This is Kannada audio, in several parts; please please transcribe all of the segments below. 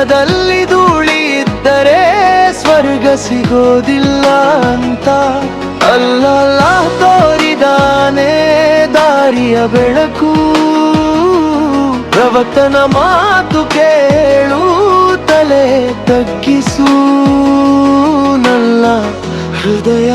ಹೃದಯದಲ್ಲಿ ಧೂಳಿದ್ದರೆ ಸ್ವರ್ಗ ಸಿಗೋದಿಲ್ಲ ಅಂತ. ಅಲ್ಲಲ್ಲ, ತೋರಿದಾನೆ ದಾರಿಯ ಬೆಳಕು. ಪ್ರವತನ ಮಾತು ಕೇಳು, ತಲೆ ತಗ್ಗಿಸು. ನಲ್ಲ ಹೃದಯ.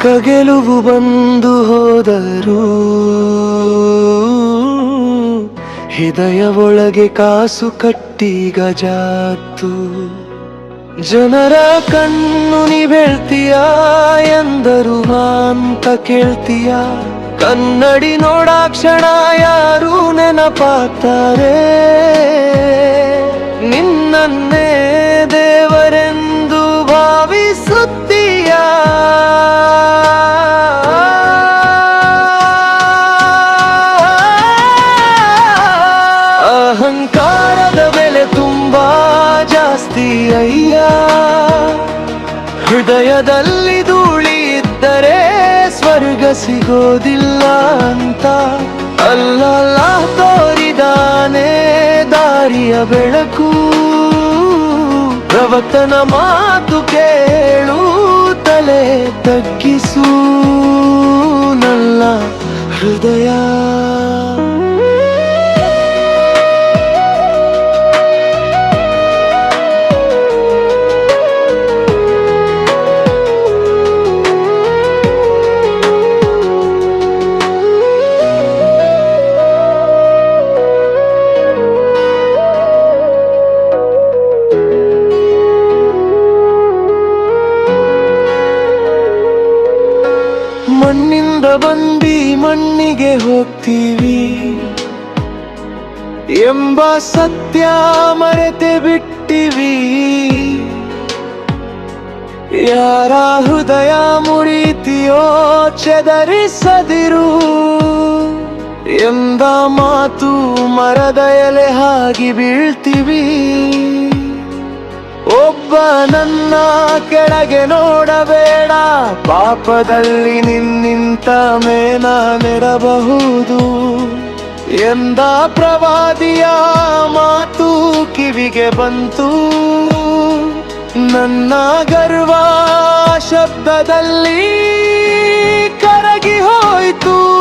ಚಿಕ್ಕ ಗೆಲುವು ಬಂದು ಹೋದರು. ಹೃದಯ ಒಳಗೆ ಕಾಸು ಕಟ್ಟಿ ಗಜಾತು ಜನರ ಕಣ್ಣು ನೀ ಬೆಳ್ತೀಯ ಎಂದರು ಅಂತ ಕೇಳ್ತೀಯ. ಕನ್ನಡಿ ನೋಡಾಕ್ಷಣ ಯಾರು ನೆನಪಾತಾರೆ ನಿನ್ನನ್ನೇ ದೇವರೆಂದು ಹೃದಯದಲ್ಲಿ ಧೂಳಿದ್ದರೆ ಸ್ವರ್ಗ ಸಿಗೋದಿಲ್ಲ ಅಂತ. ಅಲ್ಲಲ್ಲ, ತೋರಿದಾನೆ ದಾರಿಯ ಬೆಳಕು. ಪ್ರವಕ್ತನ ಮಾತು ಕೇಳು, ತಲೆ ತಗ್ಗಿಸು. ನನ್ನ ಹೃದಯ. ಸತ್ಯ ಮರೆತೆ ಬಿಟ್ಟಿವಿ. ಯಾರ ಹೃದಯ ಮುಡಿತಿಯೋ ಚದರಿಸದಿರು. ಎಂದ ಮಾತು ಮರದ ಎಲೆ ಹಾಗೆ ಬೀಳ್ತೀವಿ. ಒಬ್ಬ ನನ್ನ ಕೆಳಗೆ ನೋಡಬೇಡ. ಪಾಪದಲ್ಲಿ ನಿನ್ನಿಂತ ಮೇನ ನೆರಬಹುದು ಎಂದ ಪ್ರವಾದಿಯ ಮಾತು ಕಿವಿಗೆ ಬಂತು. ನನ್ನ ಗರ್ವ ಶಬ್ದದಲ್ಲಿ ಕರಗಿ ಹೋಯ್ತು.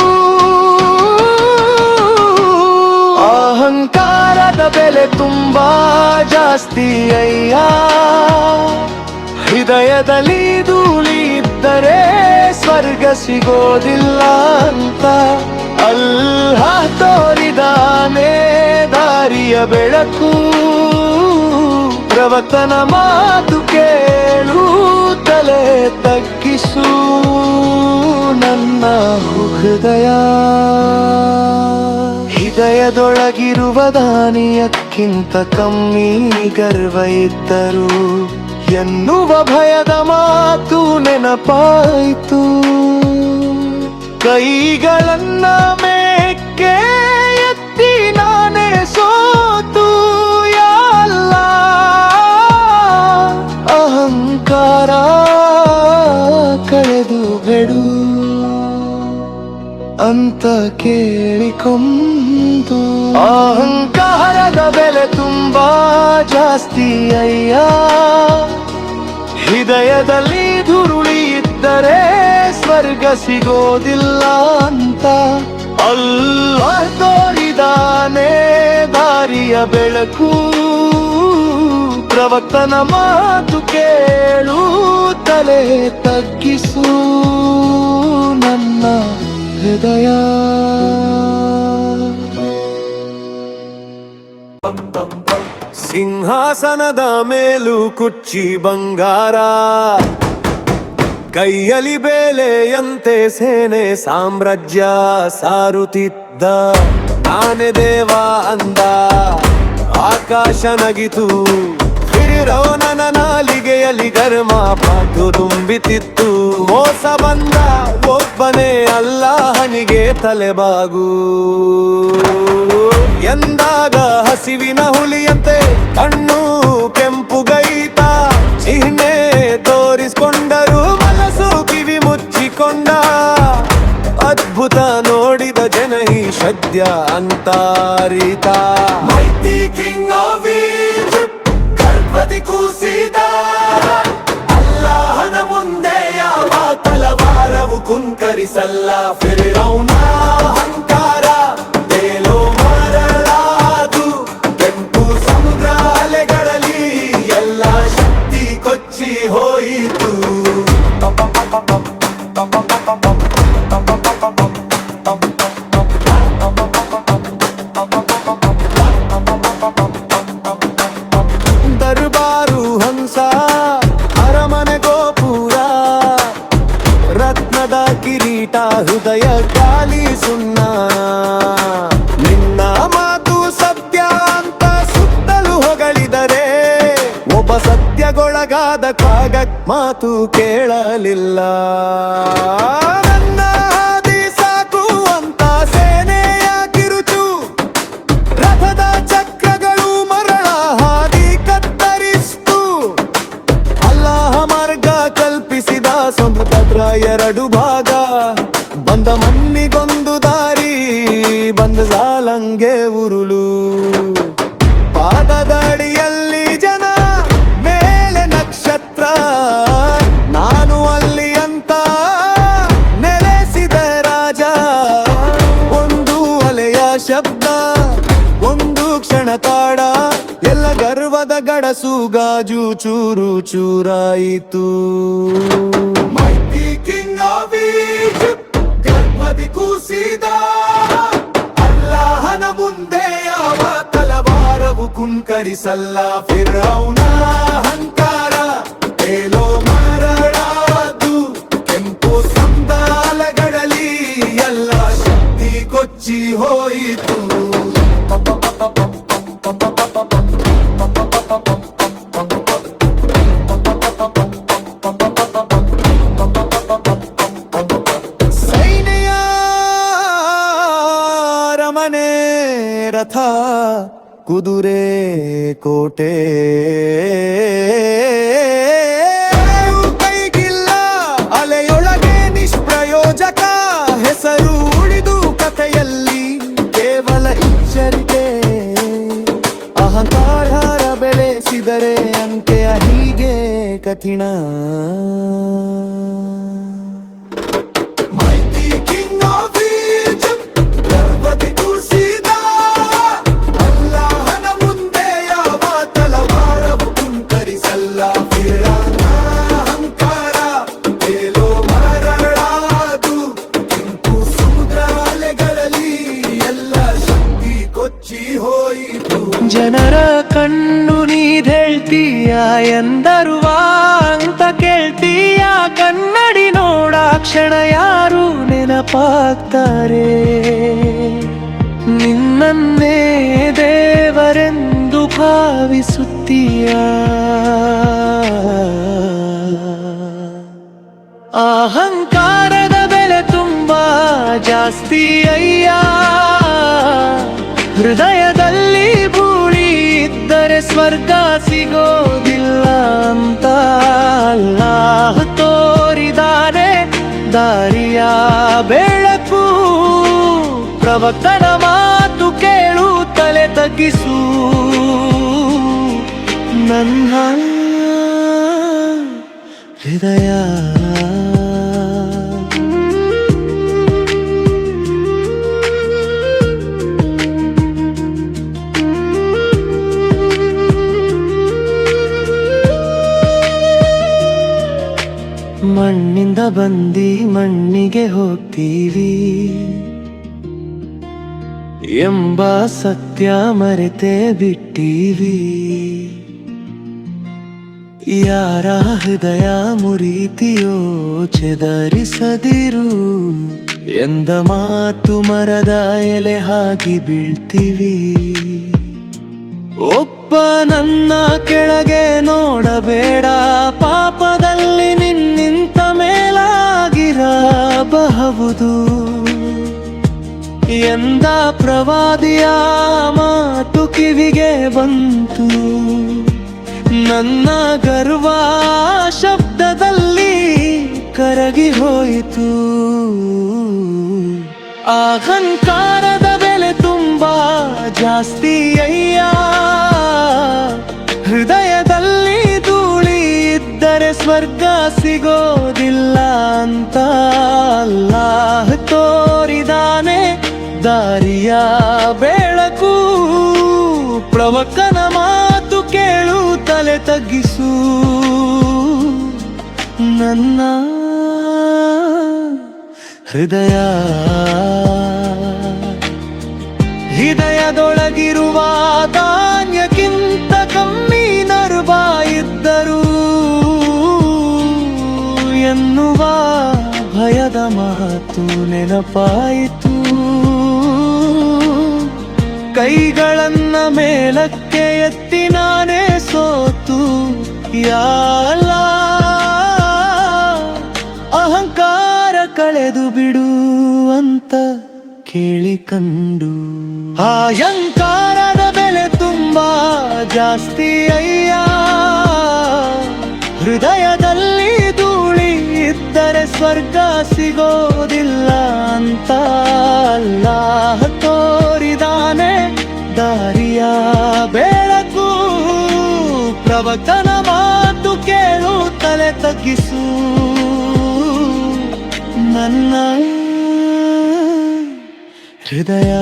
ಅಹಂಕಾರದ ಬೆಲೆ ತುಂಬಾ ಜಾಸ್ತಿ ಅಯ್ಯ. ಹೃದಯದಲ್ಲಿ ಧೂಳಿ ಇದ್ದರೆ ಸ್ವರ್ಗ ಸಿಗೋದಿಲ್ಲ ಅಂತ. ಅಲ್ಲ ತೋರಿದಾನೆ ದಾರಿಯ ಬೆಳಕು ಪ್ರವತನ ಮಾತು ಕೇಳು, ತಲೆ ತಗ್ಗಿಸು ನನ್ನ ಹೃದಯ. ಹೃದಯದೊಳಗಿರುವ ದಾನಿಯಕ್ಕಿಂತ ಕಮ್ಮಿ ಗರ್ವ ಇದ್ದರು ಎನ್ನುವ ಭಯದ ಮಾತು ನೆನಪಾಯಿತು. ಕೈಗಳನ್ನ ಮೇಕ್ಕೆ ಎತ್ತಿ ನಾನೇ ಸೋತು ಎಲ್ಲ ಅಹಂಕಾರ ಕಳೆದು ಬೆಡು. ಅಂತ ಕೇಳಿಕೊಂಡು ಅಹಂಕಾರದ ಬೆಲೆ ತುಂಬಾ ಜಾಸ್ತಿ ಅಯ್ಯ. ಹೃದಯದಲ್ಲಿ ಧುರುಳಿ ಇದ್ದರೆ ಸ್ವರ್ಗ ಸಿಗೋದಿಲ್ಲ ಅಂತ. ಅಲ್ಲ ತೋರಿದಾನೆ ದಾರಿಯ ಬೆಳಕು. ಪ್ರವಕ್ತನ ಮಾತು ಕೇಳು, ತಲೆ ತಗ್ಗಿಸು ನನ್ನ ಹೃದಯ. ಸಿಂಹಾಸನದ ಮೇಲೂ ಕುಚ್ಚಿ ಬಂಗಾರ. ಕೈಯಲ್ಲಿ ಬೇಲೆಯಂತೆ ಸೇನೆ ಸಾಮ್ರಾಜ್ಯ ಸಾರುತ್ತಿದ್ದ. ನಾನೇ ದೇವ ಅಂದ, ಆಕಾಶ ನಗಿತು. ಫಿರೌನನ ನಾಲಿಗೆಯಲ್ಲಿ ಗರ್ಮ ಪಾಟು ತುಂಬಿತಿತ್ತು. ಮೋಸ ಬಂದ ಒಬ್ಬನೇ ಅಲ್ಲಾಹನಿಗೆ ತಲೆಬಾಗು ಎಂದಾಗ ಹಸಿವಿನ ಹುಲಿಯಂತೆ ಕಣ್ಣು ಕೆಂಪುಗೈತ ಚಿಹ್ನೆ ಸದ್ಯ ಅಂತಾರಿತ. ಮೈತಿ ಕಿಂಗ್ ಆಫ್ ಗಣಪತಿ ಕೂಸಿದ. ಅಲ್ಲಾಹನ ಮುಂದೆ ಯಾವ ತಲವಾರವು ಕುಂಕರಿಸಲ್ಲ. ಫಿರೌನ ಅಹಂಕಾರ ತೇಲೋ ಮರಳಾದು. ಕೆಂಪು ಸಮುದ್ರ ಅಲೆಗಳಲ್ಲಿ ಎಲ್ಲ ಶಕ್ತಿ ಕೊಚ್ಚಿ ಹೋಯಿತು. ನನ್ನ ಹಾದಿ ಸಾಕು ಅಂತ ಸೇನೆಯ ಕಿರುಚು ರಥದ ಚಕ್ರಗಳು ಮರಳ ಹಾದಿ ಕತ್ತರಿಸ್ತು. ಅಲ್ಲಾಹ ಮಾರ್ಗ ಕಲ್ಪಿಸಿದ ಸಮುದ್ರ ಎರಡು ಗರ್ವದ ಗಾಜು ಚೂರು ಚೂರಾಯಿತು. ಗರ್ಭದಿ ಕೂಸಿದ ಅಲ್ಲಾಹನ ಮುಂದೆ ಯಾವ ತಲವಾರವು ಕುಂಕರಿಸಲ್ಲ. ಫಿರೌನ ಅಹಂಕಾರ ಏಲೋ ಮರಳಾದು ಕೆಂಪು ಸಂದಾಲಗಳಲ್ಲಿ ಎಲ್ಲ ಶಕ್ತಿ ಕೊಚ್ಚಿ ಹೋಯಿತು. ಕುದುರೆ ಕೋಟೆ. ಕೈಗಿಲ್ಲ, ಅಲೆಯೊಳಗೆ ನಿಷ್ಪ್ರಯೋಜಕ. ಹೆಸರು ಉಳಿದು ಕಥೆಯಲ್ಲಿ ಕೇವಲ ಎಚ್ಚರಿಕೆ ಅಹಂಕಾರ ಬೆಳೆಸಿದರೆ ಅಂತ್ಯ ಹೀಗೆ ಕಠಿಣ. ಜನರ ಕಣ್ಣು ನೀಧೇಳ್ತೀಯ ಎಂದರು ಅಂತ ಕೇಳ್ತೀಯ. ಕನ್ನಡಿ ನೋಡ ಕ್ಷಣ ಯಾರು ನೆನಪಾಗ್ತಾರೆ? ನಿನ್ನನ್ನೇ ದೇವರೆಂದು ಭಾವಿಸುತ್ತೀಯ? ಅಹಂಕಾರದ ಬೆಲೆ ತುಂಬಾ ಜಾಸ್ತಿ ಅಯ್ಯ? ಇದ್ದರೆ ಸ್ವರ್ಗ ಸಿಗೋದಿಲ್ಲ ಅಂತ ಅಲ್ಲಾಹ್ ತೋರಿದಾನೆ. ದಾರಿಯ ಬೆಳಕು ಪ್ರವಕ್ತನ ಮಾತು ಕೇಳು ತಲೆ ತಗ್ಗಿಸು. ನನ್ನ ಹೃದಯ ಮಣ್ಣಿಂದ ಬಂದಿ ಮಣ್ಣಿಗೆ ಹೋಗ್ತೀವಿ. ಎಂಬ ಸತ್ಯ ಮರೆತೆ ಬಿಟ್ಟೀವಿ. ಯಾರ ಹೃದಯ ಮುರಿತಿಯೋ ಚೆದರಿಸದಿರು. ಎಂದ ಮಾತು ಮರದ ಎಲೆ ಹಾಕಿ ಬೀಳ್ತೀವಿ. ಒಪ್ಪ ನನ್ನ ಕೆಳಗೆ ನೋಡಬೇಡ ಎಂದ ಪ್ರವಾದಿಯ ಮಾತು ಕಿವಿಗೆ ಬಂತು. ನನ್ನ ಗರ್ವ ಶಬ್ದದಲ್ಲಿ ಕರಗಿ ಹೋಯಿತು. ಅಹಂಕಾರದ ಬೆಲೆ ತುಂಬಾ ಜಾಸ್ತಿ ಅಯ್ಯ. ಹೃದಯದಲ್ಲಿ ಧೂಳಿ ಇದ್ದರೆ ಸ್ವರ್ಗ ಸಿಗೋದಿಲ್ಲ ದಾರಿಯ ಬೆಳಕು ಪ್ರವಕನ ಮಾತು ಕೇಳು, ತಲೆ ತಗ್ಗಿಸು. ನನ್ನ ಹೃದಯ, ಹೃದಯದೊಳಗಿರುವ ಧಾನ್ಯಕ್ಕಿಂತ ಕಮ್ಮಿ ನರ್ವ ಇದ್ದರು ಎನ್ನುವ ಭಯದ ಮಾತು ನೆನಪಾಯಿತು. ಕೈಗಳನ್ನ ಮೇಲಕ್ಕೆ ಎತ್ತಿ ನಾನೇ ಸೋತು. ಯಾಲ ಅಹಂಕಾರ ಕಳೆದು ಬಿಡು ಅಂತ ಕೇಳಿ ಕಂಡು. ಅಹಂಕಾರದ ಬೆಲೆ ತುಂಬಾ ಜಾಸ್ತಿ ಅಯ್ಯ. ಹೃದಯದಲ್ಲಿ ಧೂಳಿ ಇದ್ದರೆ ಸ್ವರ್ಗ ಸಿಗೋದಿಲ್ಲ ಅಂತ. ತಲೆ ನನ್ನ ಹೃದಯ.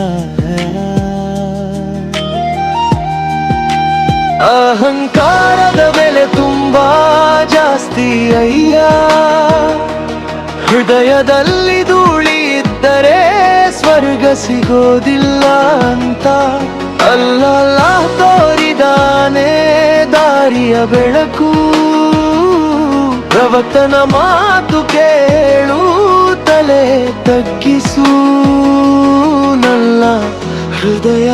ಅಹಂಕಾರದ ಬೆಲೆ ತುಂಬಾ ಜಾಸ್ತಿ ಅಯ್ಯ. ಹೃದಯದಲ್ಲಿ ಧೂಳಿ ಇದ್ದರೆ ಸ್ವರ್ಗ ಸಿಗೋದಿಲ್ಲ ಅಂತ. ಅಲ್ಲಲ್ಲ ತೋರಿದಾನೆ ದಾರಿಯ ಬೆಳಕು. ಪ್ರವಕ್ತನ ಮಾತು ಕೇಳು ತಲೆ ತಗ್ಗಿಸು ನನ್ನ ಹೃದಯ.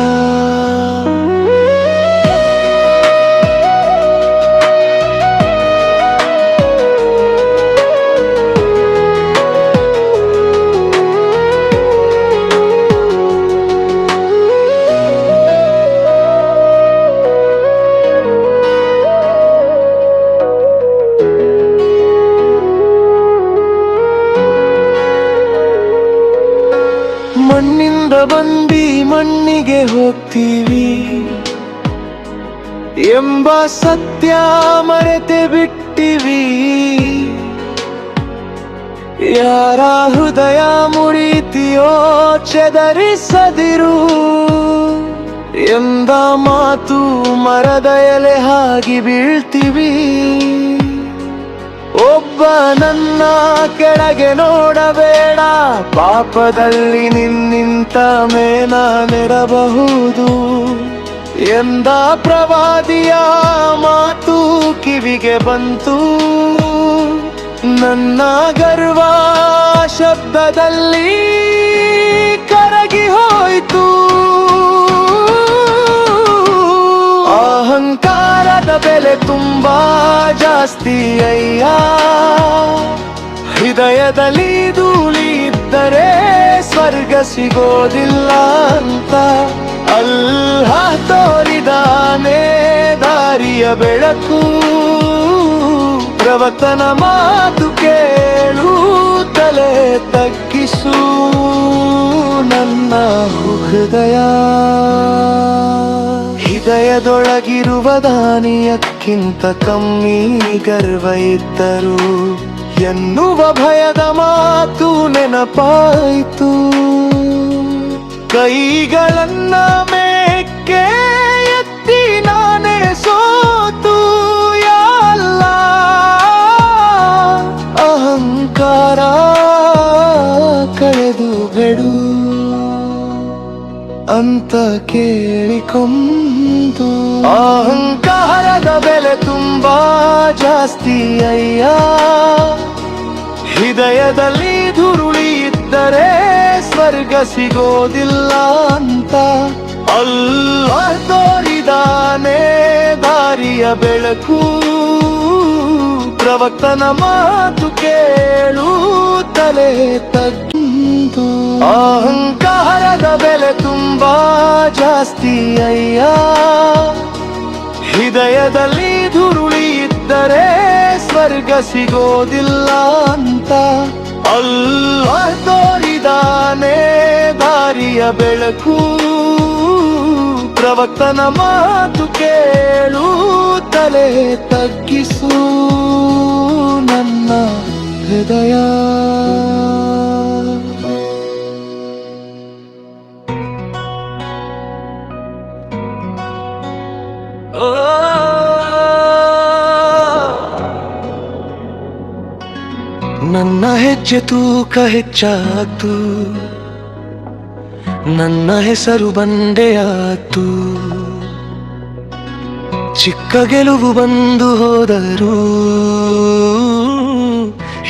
ಹೋಗ್ತೀವಿ ಎಂಬ ಸತ್ಯ ಮರೆತೆ ಬಿಟ್ಟಿವಿ. ಯಾರ ಹೃದಯ ಮುರಿತಿಯೋ ಚೆದರಿಸದಿರು. ಎಂದ ಮಾತು ಮರದ ಎಲೆ ಹಾಗೆ ಬೀಳ್ತೀವಿ. ಒಬ್ಬ ನನ್ನ ಕೆಳಗೆ ನೋಡಬೇಡ. ಪಾಪದಲ್ಲಿ ನಿನ್ನಿಂತ ಮೇನ ನೆಡಬಹುದು. ಎಂದ ಪ್ರವಾದಿಯ ಮಾತು ಕಿವಿಗೆ ಬಂತು. ನನ್ನ ಗರ್ವ ಶಬ್ದದಲ್ಲಿ ಕರಗಿ ಹೋಯಿತು. ಅಹಂಕಾರದ ಬೆಲೆ ತುಂಬಾ ಜಾಸ್ತಿ, ಅಯ್ಯ. ಹೃದಯದಲ್ಲಿ ಧೂಳಿ ಇದ್ದರೆ ಸ್ವರ್ಗ ಸಿಗೋದಿಲ್ಲ ಅಂತ. ಅಲ್ಲ ತೋರಿದಾನೆ ದಾರಿಯ ಬೆಳಕು. ಪ್ರವತನ ಮಾತು ಕೇಳು, ತಲೆ ತಗ್ಗಿಸು. ನನ್ನ ಹೃದಯ. ಹೃದಯದೊಳಗಿರುವ ದಾನಿಯಕ್ಕಿಂತ ಕಮ್ಮಿ ಗರ್ವ ಇದ್ದರು ಎನ್ನುವ ಭಯದ ಮಾತು ನೆನಪಾಯಿತು. ಕೈಗಳನ್ನ ಮೇಕ್ಕೆ ಎತ್ತಿ ನಾನೇ ಸೋತು. ಯಾಲ್ಲ ಅಹಂಕಾರ ಕಳೆದು ಬಿಡು. ಅಂತ ಕೇಳಿಕೊಂಡು ಅಹಂಕಾರದ ಬೆಲೆ ತುಂಬಾ ಜಾಸ್ತಿ, ಅಯ್ಯ. ಹೃದಯದಲ್ಲಿ ಧುರುಳಿ ಇದ್ದರೆ ಸ್ವರ್ಗ ಸಿಗೋದಿಲ್ಲ ಅಂತ. ಅಲ್ಲ ತೋರಿದಾನೆ ದಾರಿಯ ಬೆಳಕು. ಪ್ರವಕ್ತನ ಮಾತು ಕೇಳು, ತಲೆ ತಗ್ಗಿಂದು ಅಹಂಕಾರದ ಬೆಲೆ ತುಂಬಾ ಜಾಸ್ತಿ, ಅಯ್ಯ. ಹೃದಯದಲ್ಲಿ ಧುರುಳಿ ಇದ್ದರೆ ಸ್ವರ್ಗ ಸಿಗೋದಿಲ್ಲ ಅಂತ. ಅಲ್ಲ ತೋರಿದಾನೆ ದಾರಿಯ ಬೆಳಕು? ಪ್ರವಕ್ತನ ಮಾತು ಕೇಳು, ತಲೆ ತಗ್ಗಿಸು. ಹೃದಯ. ನನ್ನ ಹೆಜ್ಜೆ ತೂಕ ಹೆಚ್ಚಾತು ನನ್ನ ಹೆಸರು ಬಂಡೆಯಾತು ಚಿಕ್ಕ ಗೆಲುವು ಬಂದು ಹೋದರು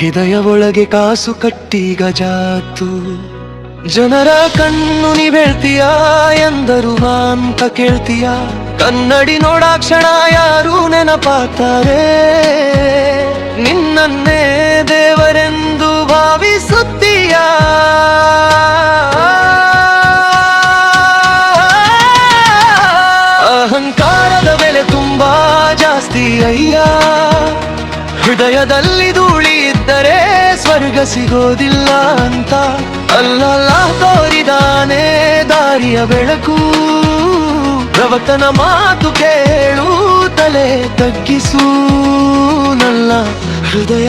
ಹೃದಯ ಒಳಗೆ ಕಾಸು ಕಟ್ಟಿ ಗಜಾತು. ಜನರ ಕಣ್ಣು ನೀ ಬೆಳ್ತೀಯ ಎಂದರು ಅಂತ ಕೇಳ್ತೀಯ. ಕನ್ನಡಿ ನೋಡಾಕ್ಷಣ ಯಾರು ನೆನಪಾತಾರೆ ನಿನ್ನನ್ನೇ ದೇವರೆಂದು ಭಾವಿಸುತ್ತೀಯ. ಸಿಗೋದಿಲ್ಲ ಅಂತ. ಅಲ್ಲಲ್ಲ ತೋರಿದಾನೆ ದಾರಿಯ ಬೆಳಕು. ಪ್ರವತನ ಮಾತು ಕೇಳು ತಲೆ ತಗ್ಗಿಸು. ನನ್ನ ಹೃದಯ.